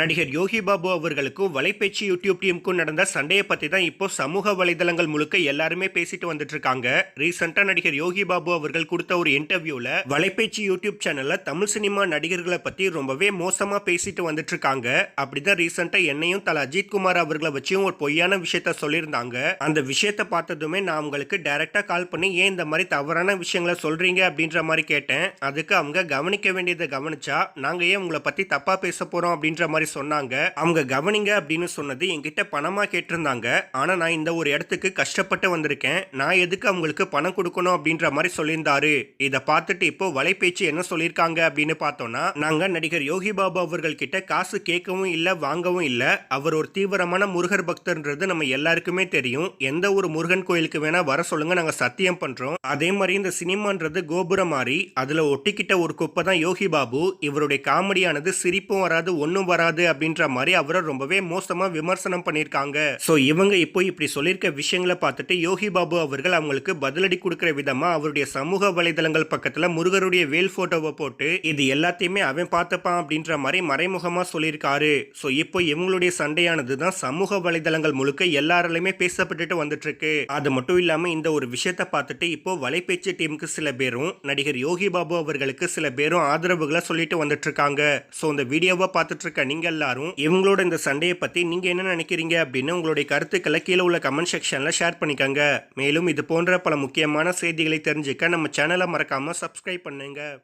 நடிகர் யோகி பாபு அவர்களுக்கும் வலைப்பேச்சு யூடியூப் டீமுக்கும் நடந்த சண்டையை பற்றி தான் இப்போ சமூக வலைதளங்கள் முழுக்க எல்லாருமே பேசிட்டு வந்துட்டு இருக்காங்க. ரீசெண்டாக நடிகர் யோகி பாபு அவர்கள் கொடுத்த ஒரு இன்டர்வியூவில் வலைப்பேச்சு யூடியூப் சேனலில் தமிழ் சினிமா நடிகர்களை பற்றி ரொம்பவே மோசமாக பேசிட்டு வந்துட்டு இருக்காங்க. அப்படிதான் ரீசெண்டாக என்னையும் தல அஜித் குமார் அவர்களை வச்சும் ஒரு பொய்யான விஷயத்த சொல்லியிருந்தாங்க. அந்த விஷயத்தை பார்த்ததுமே நான் உங்களுக்கு டைரெக்டாக கால் பண்ணி ஏன் இந்த மாதிரி தவறான விஷயங்களை சொல்கிறீங்க அப்படின்ற மாதிரி கேட்டேன். அதுக்கு அவங்க கவனிக்க வேண்டியதை கவனிச்சா நாங்கள் ஏன் உங்களை பற்றி தப்பாக பேச போகிறோம் அப்படின்ற மாதிரி சொன்னாங்க. அவங்க கவனிங்க அப்படின்னு சொன்னது என்கிட்ட பணமா கேட்டிருந்தாங்க. ஆனா நான் இந்த ஒரு இடத்துக்கு கஷ்டப்பட்டு வந்திருக்கேன். நான் எதுக்கு அவங்களுக்கு பணம் கொடுக்கணும் அப்படின்ற மாதிரி சொல்லியிருந்தாரு. இதை பார்த்துட்டு இப்போ வலைபேச்சு என்ன சொல்லியிருக்காங்க அப்படின்னு பார்த்தோம்னா நாங்க நடிகர் யோகி பாபு அவர்கள் கிட்ட காசு கேட்கவும் இல்லை வாங்கவும் இல்லை. அவர் ஒரு தீவிரமான முருகர் பக்தர்ன்றது நம்ம எல்லாருக்குமே தெரியும். எந்த ஒரு முருகன் கோயிலுக்கு வேணா வர சொல்லுங்க நாங்கள் சத்தியம் பண்றோம். அதே மாதிரி இந்த சினிமான்றது கோபுரம் மாதிரி அதுல ஒட்டிக்கிட்ட ஒரு குப்பை தான் யோகி பாபு. இவருடைய காமெடியானது சிரிப்பும் வராது ஒன்றும் வராது. அப்படின்ற மாதிரி அவரை ரொம்பவே மோசமா விமர்சனம் பண்ணியிருக்காங்க. ஸோ இவங்க இப்போ இப்படி சொல்லியிருக்க விஷயங்களை பார்த்துட்டு யோகி பாபு அவர்கள் அவங்களுக்கு பதிலடி கொடுக்குற விதமா அவருடைய சமூக வலைதளங்கள் பக்கத்துல முருகருடைய வேல் போட்டோவை போட்டு இது எல்லாத்தையுமே அவன் பார்த்துப்பான் அப்படின்ற மாதிரி மறைமுகமா சொல்லியிருக்காரு. ஸோ இப்போ இவங்களுடைய சண்டையானது தான் சமூக வலைதளங்கள் முழுக்க எல்லாராலையுமே பேசப்பட்டுட்டு வந்துட்டு இருக்கு அது மட்டும் இல்லாம இந்த ஒரு விஷயத்தை பார்த்துட்டு இப்போ வலைபேச்சு டீமுக்கு சில பேரும் நடிகர் யோகி பாபு அவர்களுக்கு சில பேரும் ஆதரவுகளை சொல்லிட்டு வந்துட்டு இருக்காங்க ஸோ இந்த வீடியோவை பார்த்துட்டு இருக்க நீங்க நீங்கள் எல்லாரும் இவங்களோட இந்த சண்டையை பற்றி நீங்கள் என்ன நினைக்கிறீங்க அப்படின்னு உங்களுடைய கருத்துக்களை கீழே உள்ள கமெண்ட் செக்ஷனில் ஷேர் பண்ணிக்கோங்க. மேலும் இது போன்ற பல முக்கியமான செய்திகளை தெரிஞ்சுக்க நம்ம சேனலை மறக்காமல் சப்ஸ்கிரைப் பண்ணுங்கள்